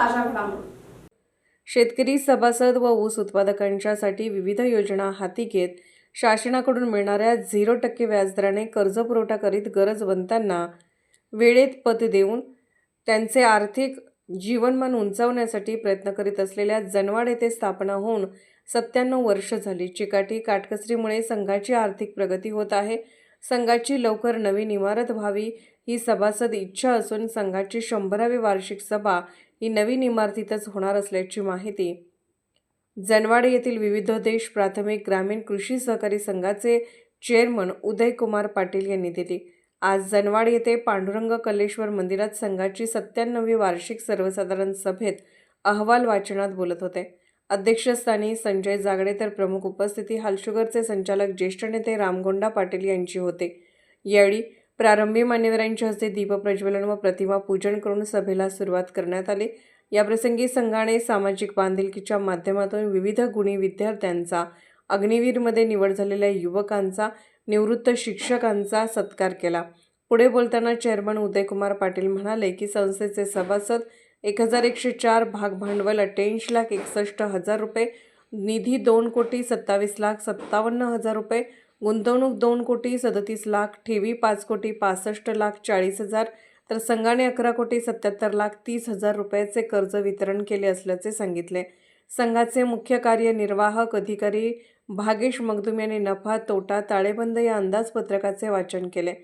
ताज्या घडामोडी. शेतकरी सभासद व ऊस उत्पादकांच्यासाठी विविध योजना हाती घेत शासनाकडून मिळणाऱ्या झिरो टक्के व्याजदराने कर्ज पुरवठा करीत गरजवंतांना वेळेत पत देऊन त्यांचे आर्थिक जीवनमान उंचावण्यासाठी प्रयत्न करीत असलेल्या जनवाड येथे स्थापना होऊन सत्त्याण्णव वर्ष झाली. चिकाटी काटकसरीमुळे संघाची आर्थिक प्रगती होत आहे. संघाची लवकर नवीन इमारत व्हावी ही सभासद इच्छा असून संघाची शंभरावी वार्षिक सभा ही नवीन इमारतीतच होणार असल्याची माहिती. जनवाड येथील विविध देश प्राथमिक ग्रामीण कृषी सहकारी संघाचे चेअरमन उदयकुमार पाटील यांनी दिली. आज जनवाड येथे पांडुरंग कलेश्वर मंदिरात संघाची सत्त्याण्णवी वार्षिक सर्वसाधारण सभेत अहवाल वाचनात बोलत होते. अध्यक्षस्थानी संजय जागडे तर प्रमुख उपस्थिती हालशुगरचे संचालक ज्येष्ठ नेते रामगोंडा पाटील यांची होते. यावेळी प्रारंभी मान्यवरांच्या हस्ते दीपप्रज्वलन व प्रतिमा पूजन करून सभेला सुरुवात करण्यात आली. याप्रसंगी संघाने सामाजिक बांधिलकीच्या माध्यमातून विविध गुणी विद्यार्थ्यांचा अग्निवीरमध्ये निवड झालेल्या युवकांचा निवृत्त शिक्षकांचा सत्कार केला. पुढे बोलताना चेअरमन उदयकुमार पाटील म्हणाले की संस्थेचे सभासद एक हजार एकशे चार भाग भांडवल अठ्ठ्याऐंशी लाख एकसष्ट हजार रुपये निधी दोन कोटी सत्तावीस लाख सत्तावन्न हजार रुपये गुंतवणूक दोन कोटी सदतीस लाख ठेवी पाच कोटी पासष्ट लाख चाळीस हजार. तर संघाने अकरा कोटी सत्याहत्तर लाख तीस हजार रुपयाचे कर्ज वितरण केले असल्याचे सांगितले. संघाचे मुख्य कार्यनिर्वाहक अधिकारी भागेश मगदुम यांनी नफा तोटा ताळेबंद या अंदाजपत्रकाचे वाचन केले.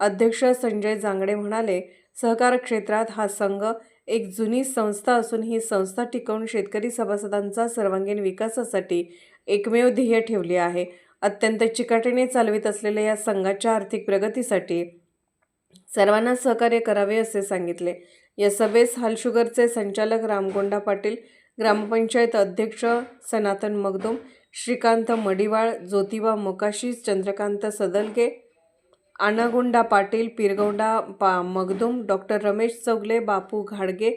अध्यक्ष संजय जांगडे म्हणाले सहकार क्षेत्रात हा संघ एक जुनी संस्था असून ही संस्था टिकवून शेतकरी सभासदांचा सर्वांगीण विकासासाठी एकमेव ध्येय ठेवले आहे. अत्यंत चिकाटीने चालवित असलेल्या या संघाच्या आर्थिक प्रगतीसाठी सर्वांना सहकार्य करावे असे सांगितले. या सभेस हालशुगरचे संचालक रामगोंडा पाटील ग्रामपंचायत अध्यक्ष सनातन मगदुम श्रीकांत मडिवाळ ज्योतिबा मोकाशी चंद्रकांत सदलगे आनागोंडा पाटील पिरगौंडा पा मगदुम डॉक्टर रमेश चौगले बापू घाडगे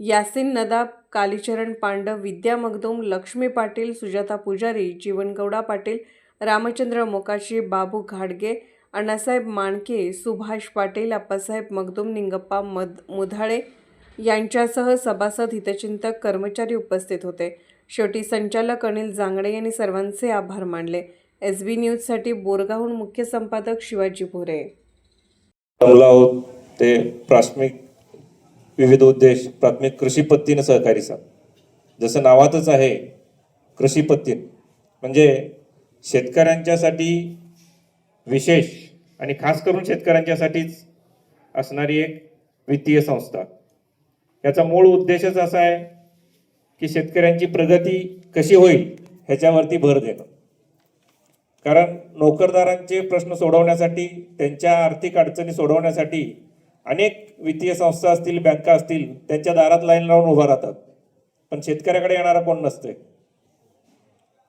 यासिन नदाब कालीचरण पांडव विद्या मगदुम लक्ष्मी पाटील सुजाता पुजारी जीवनगौडा पाटील रामचंद्र मोकाशी बाबू घाडगे अण्णासाहेब माणके सुभाष पाटील अप्पासाहेब मगदुम निंगप्पा मद मुधाळे यांच्यासह सभासद हितचिंतक कर्मचारी उपस्थित होते. शेवटी संचालक अनिल जांगडे यांनी सर्वांचे आभार मानले. एस बी न्यूजसाठी बोरगाहून मुख्य संपादक शिवाजी भोरे. ते प्राथमिक विविध उद्देश प्राथमिक कृषी पत्तीनं सहकारी साथ जसं नावातच आहे कृषी पत्तीन म्हणजे शेतकऱ्यांच्यासाठी विशेष आणि खास करून शेतकऱ्यांच्यासाठीच असणारी एक वित्तीय संस्था. याचा मूळ उद्देशच असा आहे की शेतकऱ्यांची प्रगती कशी होईल ह्याच्यावरती भर देणं. कारण नोकरदारांचे प्रश्न सोडवण्यासाठी त्यांच्या आर्थिक अडचणी सोडवण्यासाठी अनेक वित्तीय संस्था असतील बँका असतील त्यांच्या दारात लाईन लावून उभा राहतात. पण शेतकऱ्याकडे येणारा कोण नसतंय.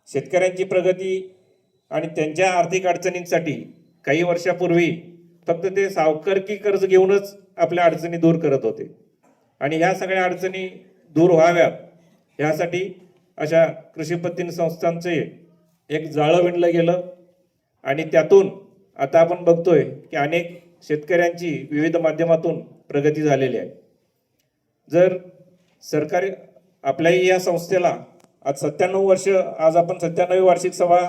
शेतकऱ्यांची प्रगती आणि त्यांच्या आर्थिक अडचणींसाठी काही वर्षापूर्वी फक्त ते सावकारकी कर्ज घेऊनच आपल्या अडचणी दूर करत होते. आणि ह्या सगळ्या अडचणी दूर व्हाव्यात ह्यासाठी अशा कृषीपत्तीन संस्थांचे एक जाळं विणलं गेलं. आणि त्यातून आता आपण बघतोय की अनेक शेतकऱ्यांची विविध माध्यमातून प्रगती झालेली आहे. जर सरकारी आपल्याही या संस्थेला आज सत्त्याण्णव वर्ष आज आपण सत्त्याण्णवी वार्षिक सभा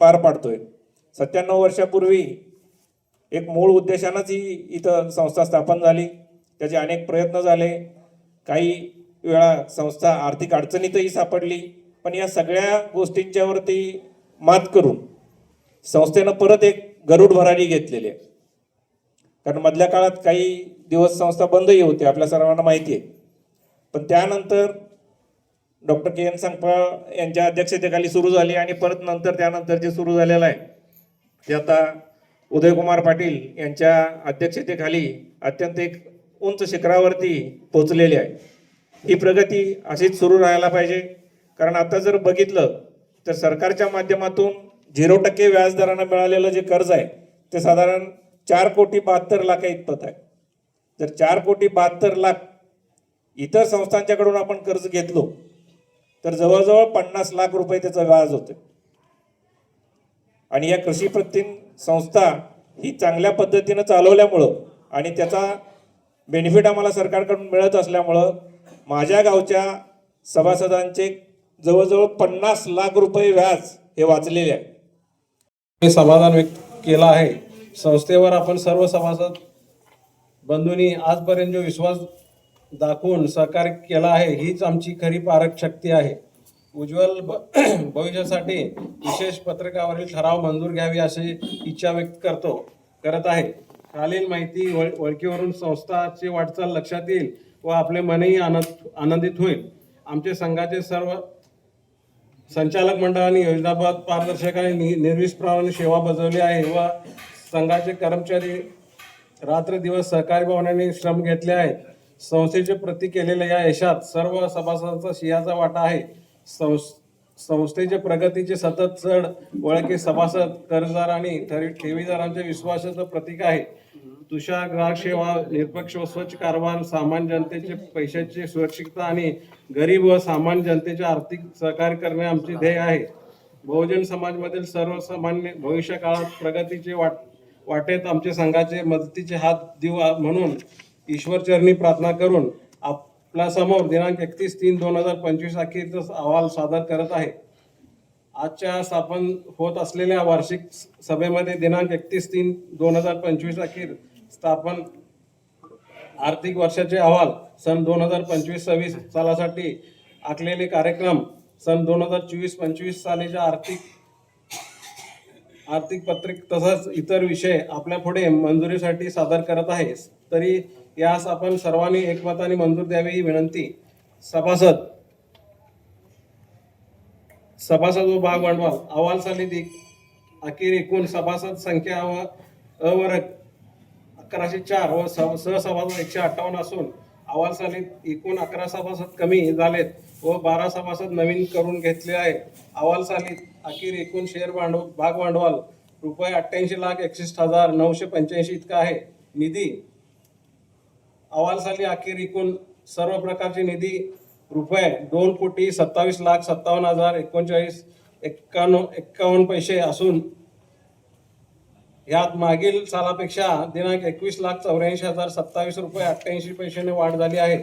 पार पाडतोय. सत्त्याण्णव वर्षापूर्वी एक मूळ उद्देशानंच ही इथं संस्था स्थापन झाली. त्याचे अनेक प्रयत्न झाले. काही वेळा संस्था आर्थिक अडचणीतही सापडली. पण या सगळ्या गोष्टींच्यावरती मात करून संस्थेनं परत एक गरुड भरारी घेतलेली आहे. कारण मधल्या काळात काही दिवस संस्था बंदही होती आपल्या सर्वांना माहिती आहे. पण त्यानंतर डॉक्टर के एन संगपाळ यांच्या अध्यक्षतेखाली सुरू झाली आणि परत नंतर त्यानंतर जे सुरू झालेलं आहे ते आता उदयकुमार पाटील यांच्या अध्यक्षतेखाली अत्यंत एक उंच शिखरावरती पोचलेली आहे. ही प्रगती अशीच सुरू राहायला पाहिजे. कारण आता जर बघितलं तर सरकारच्या माध्यमातून झिरो टक्के व्याजदरानं मिळालेलं जे कर्ज आहे ते साधारण चार कोटी बहात्तर लाख इतपत आहे. जर चार कोटी बहात्तर लाख इतर संस्थांच्याकडून आपण कर्ज घेतलो तर जवळजवळ पन्नास लाख रुपये त्याचं व्याज होते. आणि या कृषी प्रतिन संस्था ही चांगल्या पद्धतीनं चालवल्यामुळं आणि त्याचा बेनिफिट आम्हाला सरकारकडून मिळत असल्यामुळं माझ्या गावच्या सभासदांचे जवळजवळ पन्नास लाख रुपये व्याज हे वाचलेले आहे. मी समाधान व्यक्त केला आहे. संस्थेवर आपण सर्व सभासद बंधूंनी आजपर्यंत जो विश्वास दाखवून सहकार्य केला आहे हीच आमची खरी पारक शक्ती आहे. उज्ज्वल भ- भविष्यासाठी विशेष पत्रकावरील ठराव मंजूर घ्यावी अशी इच्छा व्यक्त करतो करत आहे. खालील माहिती वळ वळकीवरून संस्थाची वाटचाल लक्षात येईल व आपले मनही आनंद आनंदित होईल. आमचे संघाचे सर्व संचालक मंडळाने योजनाबद्ध पारदर्शक आणि नि- सेवा बजावली आहे व संघाचे कर्मचारी रात्र दिवस सहकारी भावनाने श्रम घेतले आहेत संस्थेचे प्रती केलेल्या या यशात सर्व सभासदांचा शियाचा वाटा आहे. संस- संस्थेच्या प्रगतीचे सतत चढ वळके सभासद कर्जदार आणि ठेवीदारांच्या विश्वासाचं प्रतीक आहे. तुषार ग्राहक सेवा निरपक्ष व स्वच्छ कारभार सामान्य जनतेचे पैशाची सुरक्षितता आणि गरीब व सामान्य जनतेचे आर्थिक सहकार्य करणे आमचे ध्येय आहे. बहुजन समाजमधील सर्वसामान्य भविष्य काळात प्रगतीचे वाट वाटेत आमचे संघाचे मदतीचे हात देऊ म्हणून ईश्वरचरणी प्रार्थना करून आपल्यासमोर दिनांक एकतीस तीन दोन हजार पंचवीस अखेरचा अहवाल सादर करत आहे. आजच्या स्थापन होत असलेल्या वार्षिक स- सभेमध्ये दिनांक एकतीस तीन दोन हजार पंचवीस अखेर स्थापन आर्थिक वर्षाचे अहवाल सन दोन हजार पंचवीस सव्वीस सालासाठी आखलेले कार्यक्रम सन दोन हजार चोवीस पंचवीस सालीच्या आर्थिक आर्थिक पत्रिक तसंच इतर विषय आपल्या पुढे मंजुरीसाठी सादर करत आहे. तरी यास आपण सर्वांनी एकमताने मंजूर द्यावी ही विनंती. सभासद. सभासद व भाग भांडवल. अहवाल साली दि- अखेर एकूण सभासद संख्या व अवर्ग अकराशे चार व सहसभासद एकशे अठ्ठावन्न असून अहवाल सालीत एकूण अकरा सभासद कमी झालेत व बारा सभासद नवीन करून घेतले आहे अहवाल सालीत अखेर एकूण शेअर भांडवल भाग भांडवल रुपये अठ्ठ्याऐंशी लाख एकसष्ट हजार नऊशे पंच्याऐंशी इतका आहे. निधी अहवाल साली अखेर एकूण सर्व प्रकारचे निधी रुपये दोन कोटी सत्तावीस लाख सत्तावन्न हजार एकोणचाळीस एक्कावन्न एक्कावन्न पैसे असून यात मागील सालापेक्षा दिनांक एकवीस लाख चौऱ्याऐंशी हजार सत्तावीस रुपये अठ्ठ्याऐंशी पैशाने वाढ झाली आहे.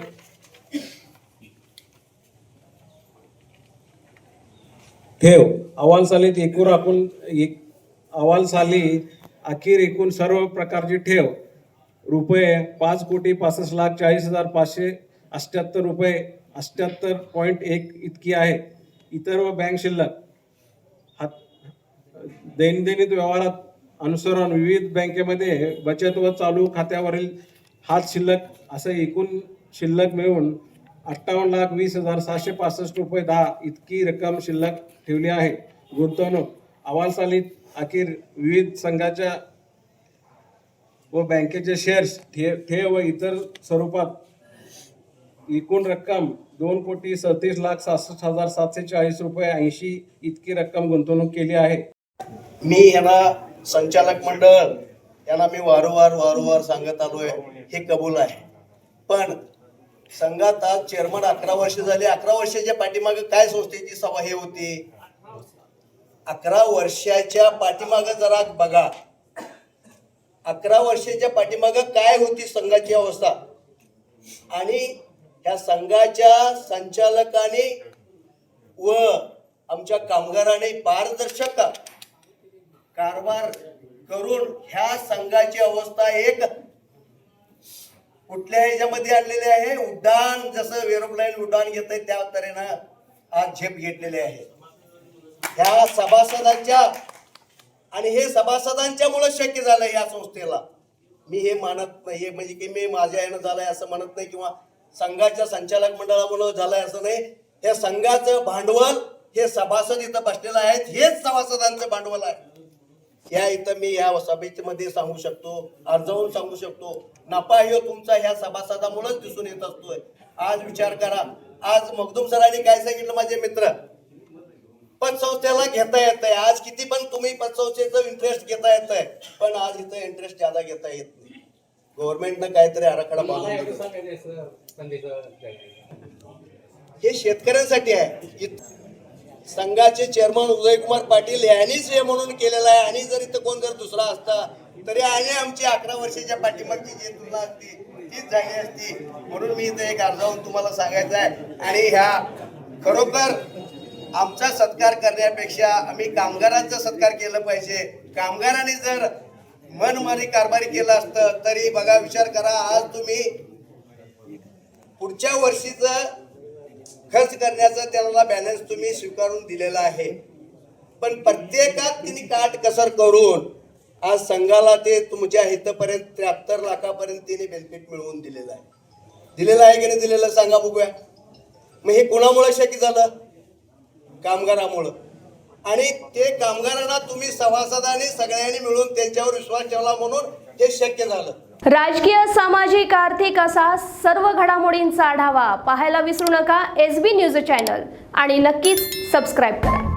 ठेव. अहवाल सालीत एकूण आपण एक अहवाल साली अखेर एकूण सर्व प्रकारची ठेव. रुपये पाच कोटी पासष्ट लाख चाळीस हजार पाचशे अठ्ठ्याहत्तर रुपये अठ्ठ्याहत्तर पॉईंट एक इतकी आहे. इतर व बँक शिल्लक. हात दैनंदिन व्यवहारात अनुसरण विविध बँकेमध्ये बचत व चालू खात्यावरील हात शिल्लक असं एकूण शिल्लक मिळून अठ्ठावन्न लाख वीस हजार सहाशे पासष्ट रुपये दहा इतकी रक्कम शिल्लक ठेवली आहे. गुंतवणूक अहवाल सालीत अखेर विविध संघाच्या व बँकेचे शेअर्स ठे ठेव व इतर स्वरूपात एकूण रक्कम दोन कोटी सदतीस लाख सहासष्ट हजार सातशे चाळीस रुपये ऐंशी इतकी रक्कम गुंतवणूक केली आहे. मी यांना संचालक मंडळ यांना मी वारंवार वारंवार सांगत आलोय हे कबूल आहे. पण संघात आज चेअरमन अकरा वर्ष झाले. अकरा वर्षाच्या पाठीमागे काय संस्थेची सभा हे होती? अकरा वर्षाच्या पाठीमागे जरा बघा. अकरा वर्षाच्या पाठीमाग काय होती संघाची अवस्था? आणि ह्या संघाच्या संचालकाने व आमच्या कामगाराने पारदर्शक कारभार करून ह्या संघाची अवस्था एक कुठल्या ह्याच्यामध्ये आणलेली आहे? उड्डाण जसं एरोप्लेन उड्डाण घेत त्या तऱ्हेनं आज झेप घेतलेली आहे. ह्या सभासदांच्या आणि हे सभासदांच्यामुळे शक्य झालं या संस्थेला. मी हे मानत नाही हे म्हणजे की मी माझ्या यानं झालंय असं म्हणत नाही किंवा संघाच्या संचालक मंडळामुळे झालंय असं नाही. या संघाचं भांडवल हे सभासद इथं बसलेलं आहेत हेच सभासदांचं भांडवल आहे. ह्या इथं मी या सभेमध्ये सांगू शकतो अर्जवून सांगू शकतो नफा हे तुमचा ह्या सभासदामुळेच दिसून येत असतोय. आज विचार करा. आज मखदूम सरांनी काय सांगितलं माझे मित्र? पतसंस्थेला घेता येत आहे आज किती पण तुम्ही पतसंस्थेचं इंटरेस्ट घेता येत आहे पण आज इथं इंटरेस्ट ज्यादा घेता येत नाही. गव्हर्नमेंटनं काहीतरी आराखडा बांधून दिला. हे शेतकऱ्यांसाठी आहे. संघाचे चेअरमन उदयकुमार पाटील यांनीच हे म्हणून केलेलं आहे. आणि जर इथं कोण जर दुसरा असता तरी आणि आमची अकरा वर्षाच्या पाठीमागची जी तुलना असती तीच झाली असती. म्हणून मी इथे एक अर्जावून तुम्हाला सांगायचं आहे. आणि ह्या खरोखर आमचा सत्कार करण्यापेक्षा आम्ही कामगारांचा सत्कार केलं पाहिजे. कामगारांनी जर मनमानी कारभारी केलं असतं तरी बघा विचार करा आज तुम्ही पुढच्या वर्षीचं खर्च करण्याचा त्याला बॅलन्स तुम्ही स्वीकारून दिलेला आहे. पण प्रत्येकात तिने काट कसर करून आज संघाला ते तुमच्या हितपर्यंत त्र्याहत्तर लाखापर्यंत तिने बेनिफिट मिळवून दिलेलं आहे. दिलेलं आहे की नाही दिलेलं सांगा बघूया. मग हे कोणामुळे शक्य झालं? कामगारामुळं. आणि ते कामगारांना तुम्ही सभासदांनी सगळ्यांनी मिळून त्यांच्यावर विश्वास ठेवला म्हणून ते शक्य झालं. राजकीय सामाजिक आर्थिक असा सर्व घडामोडींचा आढावा पाहायला विसरू नका. S B news channel. आणि नक्कीच सबस्क्राईब करा.